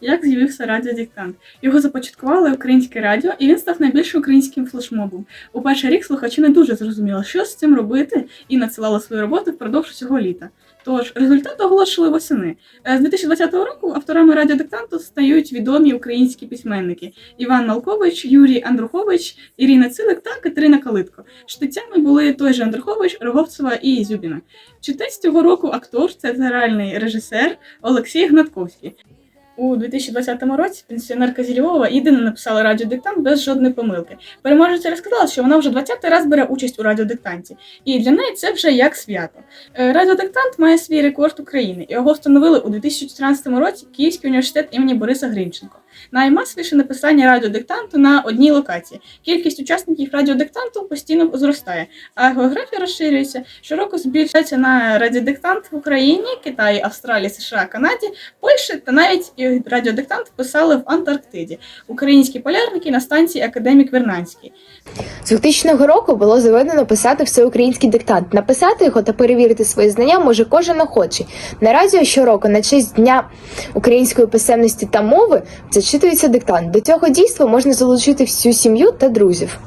як з'явився радіодиктант. Його започаткували українське радіо, і він став найбільшим українським флешмобом. У перший рік слухачі не дуже зрозуміли, що з цим робити, і надсилали свої роботи впродовж цього літа. Тож результат оголошили восени. Е, З 2020 року авторами радіодиктанту стають відомі українські письменники Іван Малкович, Юрій Андрухович, Ірина Цилик та Катерина Калитко. Чтецями були той же Андрухович, Роговцева і Зюбіна. Читець цього року актор, театральний режисер Олексій Гнатковський. У 2020 році пенсіонерка зі Львова єдина написала радіодиктант без жодної помилки. Переможниця розказала, що вона вже 20-й раз бере участь у радіодиктанті, і для неї це вже як свято. Е, Радіодиктант має свій рекорд України, його встановили у 2014 році Київський університет імені Бориса Гринченко. Наймасовіше написання радіодиктанту на одній локації. Кількість учасників радіодиктанту постійно зростає, а географія розширюється. Щороку збільшується на радіодиктант в Україні, Китаї, Австралії, США, Канаді, Польщі та навіть радіодиктант писали в Антарктиді. Українські полярники на станції Академік Вернанський. З 2000 року було заведено писати всеукраїнський диктант. Написати його та перевірити свої знання може кожен охочий. На радіо щороку на честь дня української писемності та мови зачитується диктант. До цього дійства можна залучити всю сім'ю та друзів.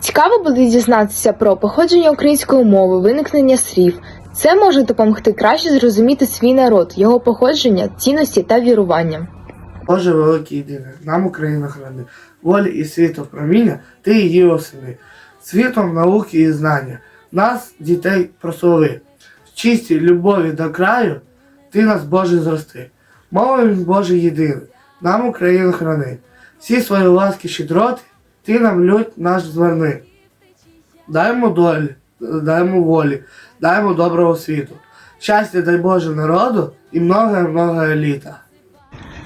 Цікаво буде дізнатися про походження української мови, виникнення слів. Це може допомогти краще зрозуміти свій народ, його походження, цінності та вірування. Боже великий єдиний, нам Україна храни, волі і світу проміння, ти її осени, світом науки і знання, нас, дітей, прослави. В чистій любові до краю, ти нас, Боже, зрости. Мовою Боже єдиний, нам Україну храни, всі свої ласки щедроти, ти нам людь наш зверни. Даймо долі, даймо волі, даймо доброго світу. Щастя дай Боже народу і много-много літа.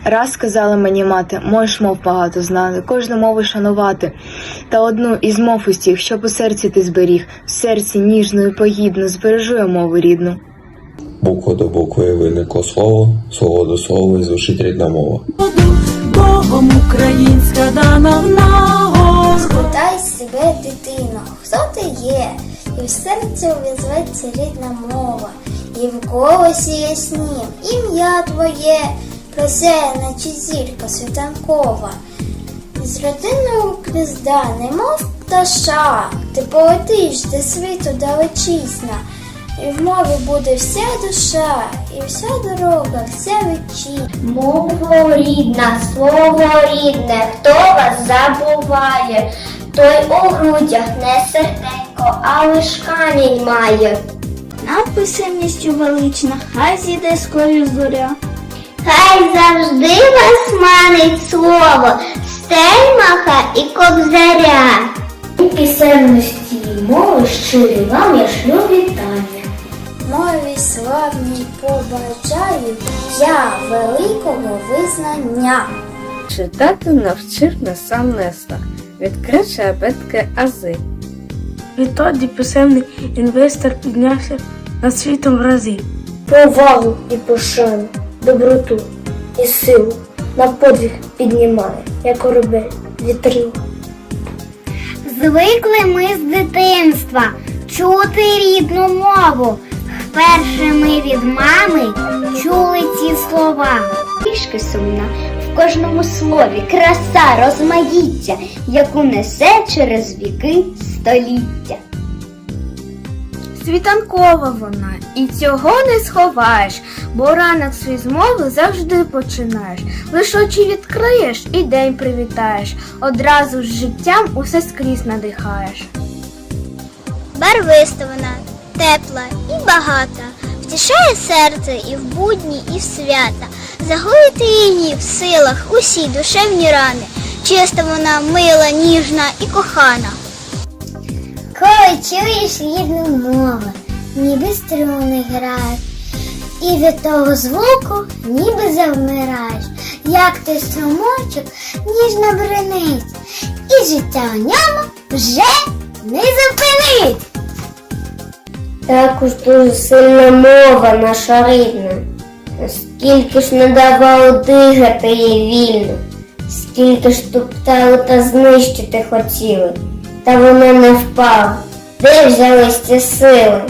Раз сказала мені мати, можеш мов багато знати, кожну мову шанувати. Та одну із мов усіх, щоб у серці ти зберіг, в серці ніжно і погідно збережу я мову рідну. Буква до букви виникло слово, слово до слова і звучить рідна мова. Богом українська дана в нагоду. Спитай себе, дитино, хто ти є, і в серці увізветься рідна мова, і в голосі яснім ім'я твоє, просяє, наче зірка світанкова. З родиною гнізда, немов пташа, ти полетиш до світу далечісна, і в мові буде вся душа, і вся дорога, вся вічі. Мова рідна, слово рідне, хто вас забуває, той у грудях не серденько, а лиш камінь має. Над писемністю велична, хай зійде скорі зоря. Хай завжди вас манить слово, стельмаха і кобзаря. Пісенності і мови щирі вам я шлю вітання. Мові славній побажаю я великого визнання. Читати навчив нас сам Нестор, відкрив шабетки ази. Відтоді писемний інвестор піднявся над світом в рази. Повагу і пошану, доброту і силу на подвиг піднімає, як корабель вітрил. Звикли ми з дитинства чути рідну мову. Вперше ми від мами чули ці слова. Трішки сумна в кожному слові краса розмаїття, яку несе через віки століття. Світанкова вона, і цього не сховаєш, бо ранок свій з мови завжди починаєш. Лиш очі відкриєш і день привітаєш, одразу з життям усе скрізь надихаєш. Барвиста вона, тепла і багата, втішає серце і в будні, і в свята. Загоїти її в силах усі душевні рани. Чиста вона, мила, ніжна і кохана. Коли чуєш рідну мову, ніби струни грають, і від того звуку ніби завмираєш, як той струмочок ніжно бренить, і життя у ньому вже не зупинить. Також дуже сильна мова наша рідна. Скільки ж не давало дихати їй вільно, скільки ж топтали та знищити хотіли, та вона не впала. Де взялись ці сили?